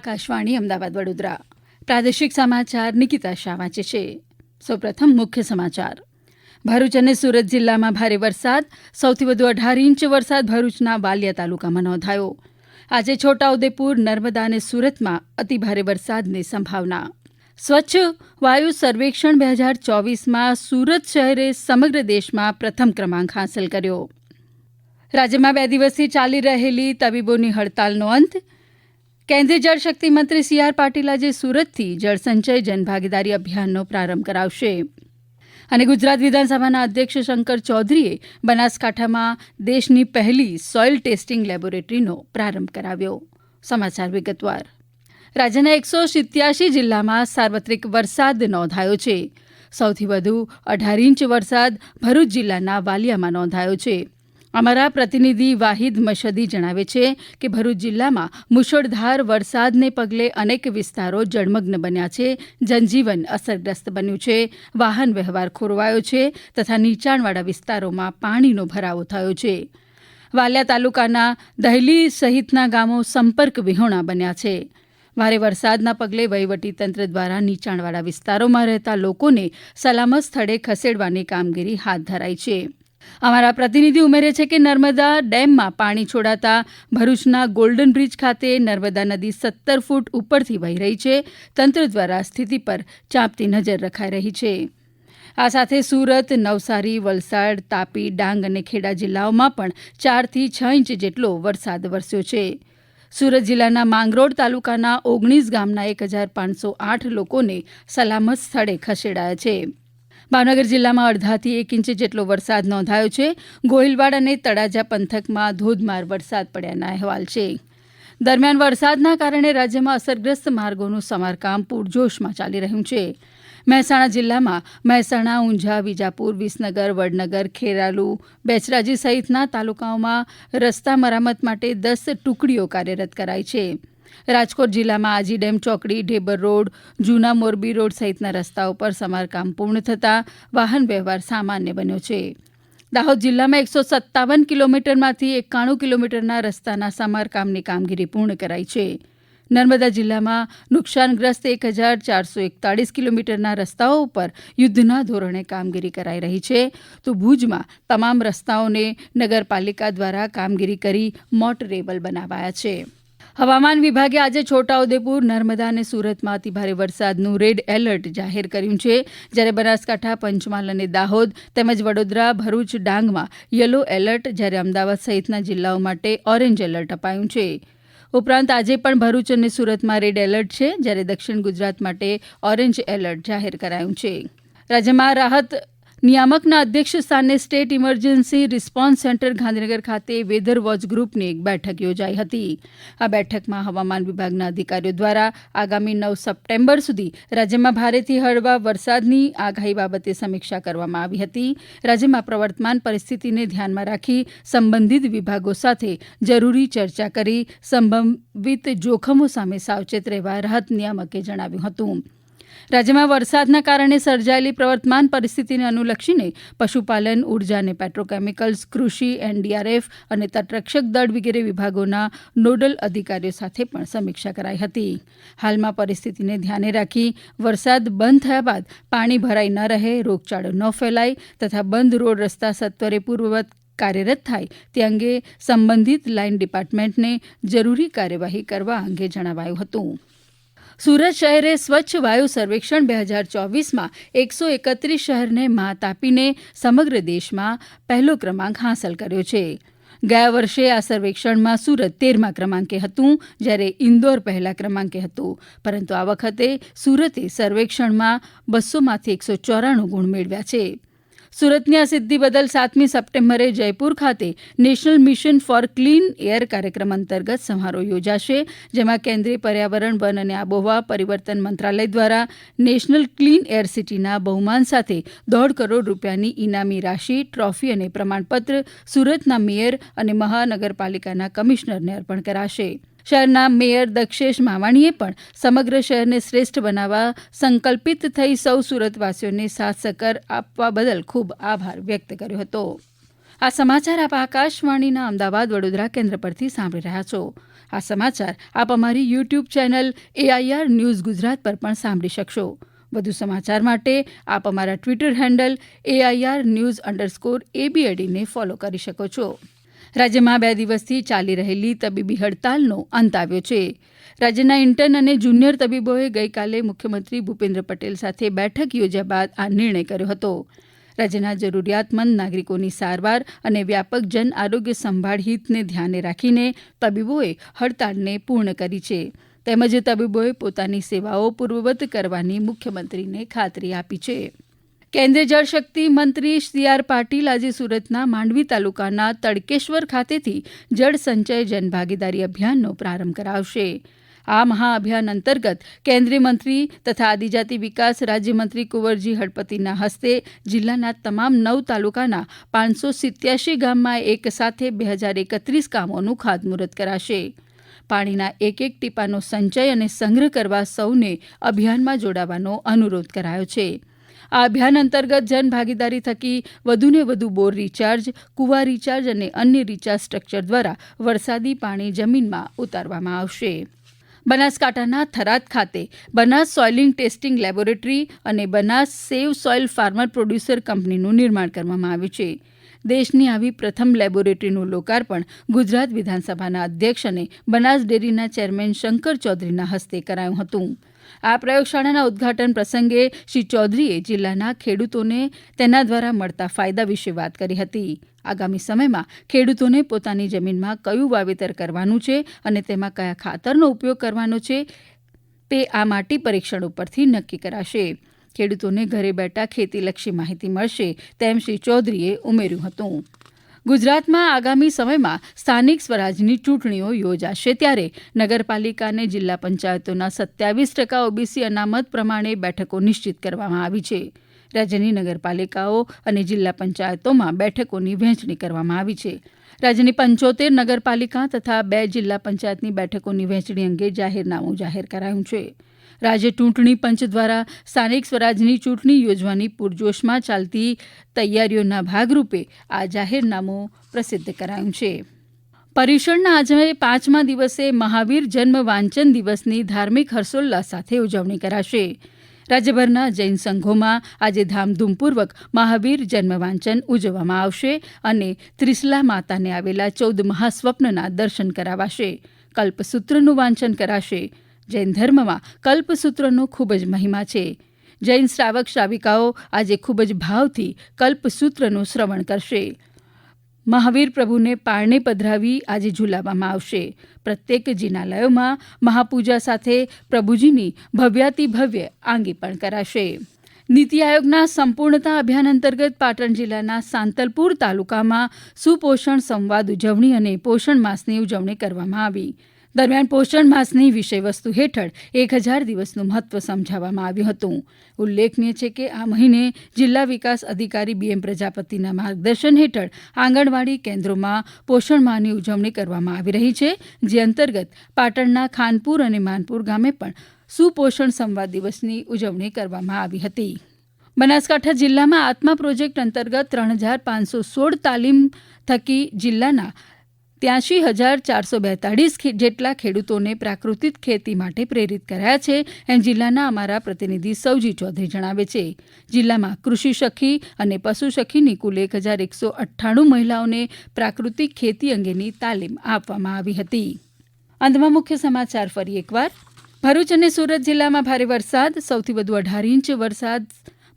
આકાશવાણી અમદાવાદ, વડોદરા. પ્રાદેશિક સમાચાર નિકિતા શાહ વાંચે છે. સૌપ્રથમ મુખ્ય સમાચાર. ભરૂચ અને સુરત જિલ્લામાં ભારે વરસાદ, સૌથી વધુ અઢાર ઇંચ વરસાદ ભરૂચના વાલિયા તાલુકામાં નોંધાયો. આજે છોટાઉદેપુર, નર્મદા અને સુરતમાં અતિભારે વરસાદની સંભાવના. સ્વચ્છ વાયુ સર્વેક્ષણ બે હજાર ચોવીસમાં સુરત શહેરે સમગ્ર દેશમાં પ્રથમ ક્રમાંક હાંસલ કર્યો. રાજ્યમાં બે દિવસથી ચાલી રહેલી તબીબોની હડતાલનો અંત કેન્દ્રીય જળશક્તિ મંત્રી સી આર પાટીલ આજે સુરતથી જળસંચય જનભાગીદારી અભિયાનનો પ્રારંભ કરાવશે. અને ગુજરાત વિધાનસભાના અધ્યક્ષ શંકર ચૌધરીએ બનાસકાંઠામાં દેશની પહેલી સોઇલ ટેસ્ટિંગ લેબોરેટરીનો પ્રારંભ કરાવ્યો. સમાચાર વિગતવાર. રાજ્યના એકસો સિત્યાસી જિલ્લામાં સાર્વત્રિક વરસાદ નોંધાયો છે. સૌથી વધુ અઢાર ઇંચ વરસાદ ભરૂચ જિલ્લાના વાલિયામાં નોંધાયો છે. અમારા પ્રતિનિધિ વાહિદ મશદી જણાવે છે કે ભરૂચ જિલ્લામાં મુશળધાર વરસાદને પગલે અનેક વિસ્તારો જળમગ્ન બન્યા છે, જનજીવન અસરગ્રસ્ત બન્યું છે, વાહન વ્યવહાર ખોરવાયો છે તથા નીચાણવાળા વિસ્તારોમાં પાણીનો ભરાવો થયો છે. વાલિયા તાલુકાના દહેલી સહિતના ગામો સંપર્ક વિહોણા બન્યા છે. ભારે વરસાદના પગલે વહીવટીતંત્ર દ્વારા નીચાણવાળા વિસ્તારોમાં રહેતા લોકોને સલામત સ્થળે ખસેડવાની કામગીરી હાથ ધરાઈ છે. અમારા પ્રતિનિધિ ઉમેરે છે કે નર્મદા ડેમમાં પાણી છોડાતા ભરૂચના ગોલ્ડન બ્રિજ ખાતે નર્મદા નદી સત્તર ફૂટ ઉપરથી વહી રહી છે. તંત્ર દ્વારા સ્થિતિ પર ચાંપતી નજર રખાઈ રહી છે. આ સાથે સુરત, નવસારી, વલસાડ, તાપી, ડાંગ અને ખેડા જિલ્લાઓમાં પણ ચારથી છ ઇંચ જેટલો વરસાદ વરસ્યો છે. સુરત જિલ્લાના માંગરોળ તાલુકાના ઓગણીસ ગામના એક હજાર પાંચસો આઠ લોકોને સલામત સ્થળે ખસેડાયા છે. ભાવનગર જિલ્લામાં અડધાથી એક ઇંચ જેટલો વરસાદ નોંધાયો છે. ગોહિલવાડ અને તળાજા પંથકમાં ધોધમાર વરસાદ પડ્યાના અહેવાલ છે. દરમિયાન વરસાદના કારણે રાજ્યમાં અસરગ્રસ્ત માર્ગોનું સમારકામ પૂરજોશમાં ચાલી રહ્યું છે. મહેસાણા જિલ્લામાં મહેસાણા, ઊંઝા, વિજાપુર, વિસનગર, વડનગર, ખેરાલુ, બેચરાજી સહિતના તાલુકાઓમાં રસ્તા મરામત માટે દસ ટુકડીઓ કાર્યરત કરાઈ છે. રાજકોટ જિલ્લામાં આજી ડેમ ચોકડી, ઢેબર રોડ, જૂના મોરબી રોડ સહિતના રસ્તાઓ પર સમારકામ પૂર્ણ થતાં વાહન વ્યવહાર સામાન્ય બન્યો છે. દાહોદ જિલ્લામાં એકસો સત્તાવન કિલોમીટરમાંથી એકાણું કિલોમીટરના રસ્તાના સમારકામની કામગીરી પૂર્ણ કરાઈ છે. નર્મદા જિલ્લામાં નુકસાનગ્રસ્ત એક હજાર ચારસો એકતાળીસ કિલોમીટરના રસ્તાઓ ઉપર યુદ્ધના ધોરણે કામગીરી કરાઈ રહી છે. તો ભુજમાં તમામ રસ્તાઓને નગરપાલિકા દ્વારા કામગીરી કરી મોટરેબલ બનાવાયા છે. હવામાન વિભાગે આજે છોટાઉદેપુર, નર્મદા અને સુરતમાં અતિભારે વરસાદનું રેડ એલર્ટ જાહેર કર્યું છે. જ્યારે બનાસકાંઠા, પંચમહાલ અને દાહોદ તેમજ વડોદરા, ભરૂચ, ડાંગમાં યલો એલર્ટ, જ્યારે અમદાવાદ સહિતના જિલ્લાઓ માટે ઓરેન્જ એલર્ટ અપાયું છે. ઉપરાંત આજે પણ ભરૂચ અને સુરતમાં રેડ એલર્ટ છે, જ્યારે દક્ષિણ ગુજરાત માટે ઓરેન્જ એલર્ટ જાહેર કરાયું છે. રાજ્યમાં રાહત નિયામકના અધ્યક્ષ સ્થાને state emergency response centre Gandhinagar ખાતે વેધર વોચ ગ્રુપની એક બેઠક યોજાઈ હતી. આ બેઠકમાં હવામાન વિભાગના અધિકારીઓ દ્વારા આગામી નવ સપ્ટેમ્બર સુધી રાજ્યમાં ભારેથી હળવા વરસાદની આગાહી બાબતે સમીક્ષા કરવામાં આવી હતી. રાજ્યમાં પ્રવર્તમાન પરિસ્થિતિને ધ્યાનમાં રાખી સંબંધિત વિભાગો સાથે જરૂરી ચર્ચા કરી સંભવિત જોખમો સામે સાવચેત રહેવા રાહત નિયામકે જણાવ્યું હતું. રાજ્યમાં વરસાદના કારણે સર્જાયેલી પ્રવર્તમાન પરિસ્થિતિને અનુલક્ષીને પશુપાલન, ઊર્જા અને પેટ્રોકેમિકલ્સ, કૃષિ, એનડીઆરએફ અને તટરક્ષક દળ વગેરે વિભાગોના નોડલ અધિકારીઓ સાથે પણ સમીક્ષા કરાઈ હતી. હાલમાં પરિસ્થિતિને ધ્યાને રાખી વરસાદ બંધ થયા બાદ પાણી ભરાઈ ન રહે, રોગચાળો ન ફેલાય તથા બંધ રોડ રસ્તા સત્વરે પૂર્વવત કાર્યરત થાય તે અંગે સંબંધિત લાઇન ડિપાર્ટમેન્ટને જરૂરી કાર્યવાહી કરવા અંગે જણાવાયું હતું. સુરત શહેરે સ્વચ્છ વાયુ સર્વેક્ષણ બે હજાર ચોવીસમાં એકસો એકત્રીસ શહેરને માત આપીને સમગ્ર દેશમાં પહેલો ક્રમાંક હાંસલ કર્યો છે. ગયા વર્ષે આ સર્વેક્ષણમાં સુરત તેરમા ક્રમાંકે હતું, જ્યારે ઇન્દોર પહેલા ક્રમાંકે હતું. પરંતુ આ વખતે સુરતે સર્વેક્ષણમાં બસોમાંથી એકસો ચોરાણું ગુણ મેળવ્યા છે. સુરતની આ સિદ્ધિ બદલ સાતમી સપ્ટેમ્બરે જયપુર ખાતે national mission for clean air કાર્યક્રમ અંતર્ગત સમારોહ યોજાશે, જેમાં કેન્દ્રીય પર્યાવરણ, વન અને આબોહવા પરિવર્તન મંત્રાલય દ્વારા નેશનલ ક્લીન એર સિટીના બહુમાન સાથે દોઢ કરોડ રૂપિયાની ઇનામી રાશિ, ટ્રોફી અને પ્રમાણપત્ર સુરતના મેયર અને મહાનગરપાલિકાના કમિશનરને અર્પણ કરાશે. શહેરના મેયર દક્ષેશ માવાણીએ પણ સમગ્ર શહેરને શ્રેષ્ઠ બનાવવા સંકલ્પિત થઈ સૌ સુરતવાસીઓને સાથ સહકાર આપવા બદલ ખૂબ આભાર વ્યક્ત કર્યો હતો. આ સમાચાર આપ આકાશવાણીના અમદાવાદ વડોદરા કેન્દ્ર પરથી સાંભળી રહ્યા છો. આ સમાચાર આપ અમારી YouTube channel AIR news Gujarat પર પણ સાંભળી શકશો. વધુ સમાચાર માટે આપ અમારા Twitter handle AIR news underscore એબીએડીને follow કરી શકો છો. રાજ્યમાં બે દિવસથી ચાલી રહેલી તબીબી હડતાલનો અંત આવ્યો છે. રાજ્યના ઇન્ટર્ન અને જુનિયર તબીબોએ ગઈકાલે મુખ્યમંત્રી ભૂપેન્દ્ર પટેલ સાથે બેઠક યોજ્યા બાદ આ નિર્ણય કર્યો હતો. રાજ્યના જરૂરિયાતમંદ નાગરિકોની સારવાર અને વ્યાપક જન આરોગ્ય સંભાળ હિતને ધ્યાને રાખીને તબીબોએ હડતાળને પૂર્ણ કરી છે. તેમજ તબીબોએ પોતાની સેવાઓ પૂર્વવત કરવાની મુખ્યમંત્રીને ખાતરી આપી છે. કેન્દ્રીય જળશક્તિ મંત્રી સી આર પાટીલ આજે સુરતના માંડવી તાલુકાના તડકેશ્વર ખાતેથી જળ સંચય જનભાગીદારી અભિયાનનો પ્રારંભ કરાવશે. આ મહાઅભિયાન અંતર્ગત કેન્દ્રીય મંત્રી તથા આદિજાતિ વિકાસ રાજ્યમંત્રી કુંવરજી હળપતિના હસ્તે જિલ્લાના તમામ નવ તાલુકાના પાંચસો સિત્યાસી ગામમાં એક સાથે બે હજાર એકત્રીસ કામોનું ખાતમુહૂર્ત કરાશે. પાણીના એક એક ટીપાનો સંચય અને સંગ્રહ કરવા સૌને અભિયાનમાં જોડાવાનો અનુરોધ કરાયો છે. આ અભિયાન અંતર્ગત જનભાગીદારી થકી વધુને વધુ બોર રિચાર્જ કુવા રિચાર્જ અને અન્ય રિચાર્જ સ્ટ્રક્ચર દ્વારા વરસાદી પાણી જમીનમાં ઉતારવામાં આવશે. બનાસકાંઠાના થરાદ ખાતે બનાસ સોઇલિંગ ટેસ્ટિંગ લેબોરેટરી અને Banas save soil farmer producer કંપનીનું નિર્માણ કરવામાં આવ્યું છે. દેશની આવી પ્રથમ લેબોરેટરીનું લોકાર્પણ ગુજરાત વિધાનસભાના અધ્યક્ષ અને બનાસ ડેરીના ચેરમેન શંકર ચૌધરીના હસ્તે કરાયું હતું. આ પ્રયોગશાળાના ઉદઘાટન પ્રસંગે શ્રી ચૌધરીએ જિલ્લાના ખેડૂતોને તેના દ્વારા મળતા ફાયદા વિશે વાત કરી હતી. આગામી સમયમાં ખેડૂતોને પોતાની જમીનમાં કયું વાવેતર કરવાનું છે અને તેમાં કયા ખાતરનો ઉપયોગ કરવાનો છે તે આ માટી પરીક્ષણ ઉપરથી નક્કી કરાશે. ખેડૂતોને ઘરે બેઠા ખેતીલક્ષી માહિતી મળશે તેમ શ્રી ચૌધરીએ ઉમેર્યું હતું. ગુજરાતમાં આગામી સમયમાં સ્થાનિક સ્વરાજની ચૂંટણીઓ યોજાશે ત્યારે નગરપાલિકા અને જિલ્લા પંચાયતોના સત્યાવીસ ટકા ઓબીસી અનામત પ્રમાણે બેઠકો નિશ્ચિત કરવામાં આવી છે. રાજ્યની નગરપાલિકાઓ અને જિલ્લા પંચાયતોમાં બેઠકોની વહેંચણી કરવામાં આવી છે. રાજ્યની પંચોતેર નગરપાલિકા તથા બે જિલ્લા પંચાયતની બેઠકોની વહેંચણી અંગે જાહેરનામું જાહેર કરાયું છે. રાજ્ય ચૂંટણી પંચ દ્વારા સ્થાનિક સ્વરાજની ચૂંટણી યોજવાની પૂરજોશમાં ચાલતી તૈયારીઓના ભાગરૂપે આ જાહેરનામું પ્રસિદ્ધ કરાયું છે. પર્યુષણના આજે પાંચમા દિવસે મહાવીર જન્મ વાંચન દિવસની ધાર્મિક હર્ષોલ્લાસ સાથે ઉજવણી કરાશે. રાજ્યભરના જૈન સંઘોમાં આજે ધામધૂમપૂર્વક મહાવીર જન્મ વાંચન ઉજવવામાં આવશે અને ત્રિશલા માતાને આવેલા ચૌદ મહાસ્વપ્નના દર્શન કરાવાશે. કલ્પસૂત્રનું વાંચન કરાશે. જૈન ધર્મમાં કલ્પસૂત્રનો ખૂબ જ મહિમા છે. જૈન શ્રાવક શ્રાવિકાઓ આજે ખૂબ જ ભાવથી કલ્પસૂત્રનું શ્રવણ કરશે. મહાવીર પ્રભુને પારણે પધરાવી આજે ઝુલાવવામાં આવશે. પ્રત્યેક જિનાલયોમાં મહાપૂજા સાથે પ્રભુજીની ભવ્યાતિ ભવ્ય આંગી પણ કરાશે. નીતિ આયોગના સંપૂર્ણતા અભિયાન અંતર્ગત પાટણ જિલ્લાના સાંતલપુર તાલુકામાં સુપોષણ સંવાદ ઉજવણી અને પોષણ માસની ઉજવણી કરવામાં આવી. દરમિયાન પોષણ માસની વિષયવસ્તુ હેઠળ એક હજાર દિવસનું મહત્વ સમજાવવામાં આવ્યું હતું. ઉલ્લેખનીય છે કે આ મહિને જિલ્લા વિકાસ અધિકારી બીએમ પ્રજાપતિના માર્ગદર્શન હેઠળ આંગણવાડી કેન્દ્રોમાં પોષણ માહની ઉજવણી કરવામાં આવી રહી છે, જે અંતર્ગત પાટણના ખાનપુર અને માનપુર ગામે પણ સુપોષણ સંવાદ દિવસની ઉજવણી કરવામાં આવી હતી. બનાસકાંઠા જિલ્લામાં આત્મા પ્રોજેક્ટ અંતર્ગત ત્રણ હજાર પાંચસો સોળ તાલીમ થકી જિલ્લાના ત્યાંશી હજાર ચારસો બેતાળીસ જેટલા ખેડૂતોને પ્રાકૃતિક ખેતી માટે પ્રેરિત કરાયા છે એમ જિલ્લાના અમારા પ્રતિનિધિ સૌજી ચૌધરી જણાવે છે. જિલ્લામાં કૃષિ સખી અને પશુ સખીની કુલ એક હજાર એકસો અઠ્ઠાણું મહિલાઓને પ્રાકૃતિક ખેતી અંગેની તાલીમ આપવામાં આવી હતી. અંતમાં મુખ્ય સમાચાર ફરી એકવાર. ભરૂચ અને સુરત જિલ્લામાં ભારે વરસાદ, સૌથી વધુ અઢાર ઇંચ વરસાદ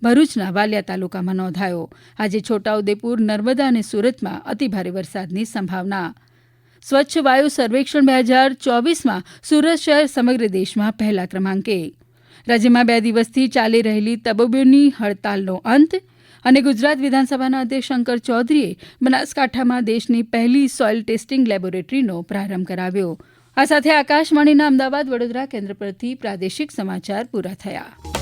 ભરૂચના વાલિયા તાલુકામાં નોંધાયો. આજે છોટાઉદેપુર, નર્મદા અને સુરતમાં અતિભારે વરસાદની સંભાવના સ્વચ્છ વાયુ સર્વેક્ષણ બે હજાર ચોવીસમાં સુરત શહેર સમગ્ર દેશમાં પહેલા ક્રમાંકે. રાજ્યમાં બે દિવસથી ચાલી રહેલી તબીબોની હડતાલનો અંત અને ગુજરાત વિધાનસભાના અધ્યક્ષ શંકર ચૌધરીએ બનાસકાંઠામાં દેશની પહેલી સોઇલ ટેસ્ટિંગ લેબોરેટરીનો પ્રારંભ કરાવ્યો. આ સાથે આકાશવાણીના અમદાવાદ વડોદરા કેન્દ્ર પરથી પ્રાદેશિક સમાચાર પૂરા થયા.